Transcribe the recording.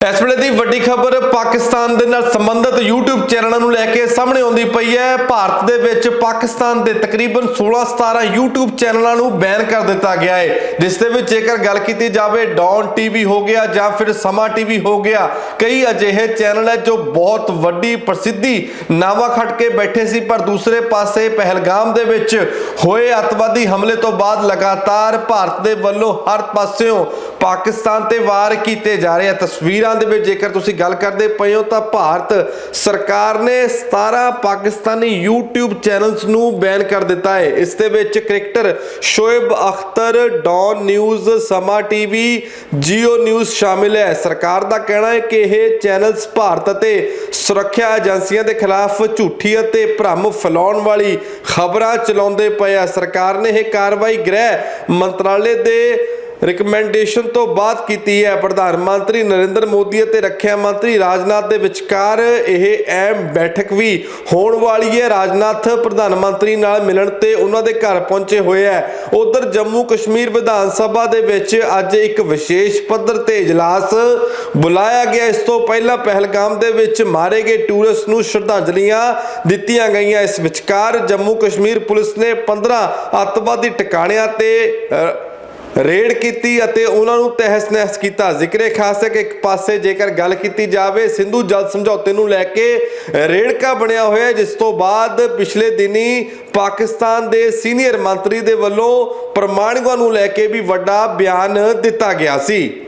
ਇਸ ਵੇਲੇ ਦੀ ਵੱਡੀ ਖਬਰ ਪਾਕਿਸਤਾਨ ਦੇ ਨਾਲ ਸੰਬੰਧਿਤ YouTube ਚੈਨਲਾਂ ਨੂੰ ਲੈ ਕੇ ਸਾਹਮਣੇ ਆਉਂਦੀ ਪਈ ਹੈ। ਭਾਰਤ ਦੇ ਵਿੱਚ ਪਾਕਿਸਤਾਨ ਦੇ ਤਕਰੀਬਨ 16-17 YouTube ਚੈਨਲਾਂ ਨੂੰ ਬੈਨ ਕਰ ਦਿੱਤਾ ਗਿਆ ਹੈ। ਜਿਸ ਦੇ ਵਿੱਚ ਜੇਕਰ ਗੱਲ ਕੀਤੀ ਜਾਵੇ ਡੌਨ ਟੀਵੀ ਹੋ ਗਿਆ ਜਾਂ ਫਿਰ ਸਮਾ ਟੀਵੀ ਹੋ ਗਿਆ, ਕਈ ਅਜਿਹੇ ਚੈਨਲ ਹੈ ਜੋ ਬਹੁਤ ਵੱਡੀ ਪ੍ਰਸਿੱਧੀ ਨਾਵਾ ਖੱਟ ਕੇ ਬੈਠੇ ਸੀ, ਪਰ ਦੂਸਰੇ ਪਾਸੇ ਪਹਿਲਗਾਮ ਦੇ ਵਿੱਚ ਹੋਏ ਅੱਤਵਾਦੀ ਹਮਲੇ ਤੋਂ ਬਾਅਦ ਲਗਾਤਾਰ ਭਾਰਤ ਦੇ ਵੱਲੋਂ ਹਰ ਪਾਸਿਓਂ ਪਾਕਿਸਤਾਨ ਤੇ ਵਾਰ ਕੀਤੇ ਜਾ ਰਹੇ ਆ ਤਸਵੀਰਾਂ ਦੇ ਵਿੱਚ ਜੇਕਰ ਤੁਸੀਂ ਗੱਲ ਕਰਦੇ ਪਏ ਹੋ ਤਾਂ ਭਾਰਤ ਸਰਕਾਰ ਨੇ 17 ਪਾਕਿਸਤਾਨੀ YouTube ਚੈਨਲਸ ਨੂੰ ਬੈਨ ਕਰ ਦਿੱਤਾ ਹੈ। ਇਸ ਦੇ ਵਿੱਚ cricketer Shoaib Akhtar, Dawn news, Samaa TV, Geo news ਸ਼ਾਮਿਲ ਹੈ। ਸਰਕਾਰ ਦਾ ਕਹਿਣਾ ਹੈ ਕਿ ਇਹ ਚੈਨਲਸ ਭਾਰਤ ਅਤੇ ਸੁਰੱਖਿਆ ਏਜੰਸੀਆਂ ਦੇ ਖਿਲਾਫ ਝੂਠੀ ਅਤੇ ਭ੍ਰਮ ਫੈਲਾਉਣ ਵਾਲੀ ਖਬਰਾਂ ਚਲਾਉਂਦੇ ਪਏ ਆ। ਸਰਕਾਰ ਨੇ ਇਹ ਕਾਰਵਾਈ ਗ੍ਰਹਿ ਮੰਤਰਾਲੇ ਦੇ ਰਿਕਮੈਂਡੇਸ਼ਨ ਤੋਂ ਬਾਅਦ ਕੀਤੀ ਹੈ ਪ੍ਰਧਾਨ ਮੰਤਰੀ ਨਰਿੰਦਰ ਮੋਦੀ ਅਤੇ ਰੱਖਿਆ ਮੰਤਰੀ ਰਾਜਨਾਥ ਦੇ ਵਿਚਕਾਰ ਇਹ ਅਹਿਮ ਬੈਠਕ ਵੀ ਹੋਣ ਵਾਲੀ ਹੈ। ਰਾਜਨਾਥ ਪ੍ਰਧਾਨ ਮੰਤਰੀ ਨਾਲ ਮਿਲਣ ਤੇ ਉਹਨਾਂ ਦੇ ਘਰ ਪਹੁੰਚੇ ਹੋਏ ਹੈ। ਉਧਰ ਜੰਮੂ ਕਸ਼ਮੀਰ ਵਿਧਾਨ ਸਭਾ ਦੇ ਵਿੱਚ ਅੱਜ ਇੱਕ ਵਿਸ਼ੇਸ਼ ਪੱਧਰ ਤੇ ਇਜਲਾਸ ਬੁਲਾਇਆ ਗਿਆ। ਇਸ ਤੋਂ ਪਹਿਲਾਂ ਪਹਿਲਗਾਮ ਦੇ ਵਿੱਚ ਮਾਰੇ ਗਏ ਟੂਰਿਸਟ ਨੂੰ ਸ਼ਰਧਾਂਜਲੀਆਂ ਦਿੱਤੀਆਂ ਗਈਆਂ। ਇਸ ਵਿਚਕਾਰ ਜੰਮੂ ਕਸ਼ਮੀਰ ਪੁਲਿਸ ਨੇ 15 ਅੱਤਵਾਦੀ ਟਿਕਾਣਿਆਂ ਤੇ ਰੇਡ ਕੀਤੀ ਅਤੇ ਉਹਨਾਂ ਨੂੰ ਤਹਿਸ ਨਹਿਸ ਕੀਤਾ। ਜ਼ਿਕਰੇ ਖਾਸ ਹੈ ਕਿ ਇੱਕ ਪਾਸੇ ਜੇਕਰ ਗੱਲ ਕੀਤੀ ਜਾਵੇ, ਸਿੰਧੂ ਜਲ ਸਮਝੌਤੇ ਨੂੰ ਲੈ ਕੇ ਰੇੜਕਾ ਬਣਿਆ ਹੋਇਆ ਜਿਸ ਤੋਂ ਬਾਅਦ ਪਿਛਲੇ ਦਿਨੀ ਪਾਕਿਸਤਾਨ ਦੇ ਸੀਨੀਅਰ ਮੰਤਰੀ ਦੇ ਵੱਲੋਂ ਪ੍ਰਮਾਣਿਕਾਂ ਨੂੰ ਲੈ ਕੇ ਵੀ ਵੱਡਾ ਬਿਆਨ ਦਿੱਤਾ ਗਿਆ ਸੀ।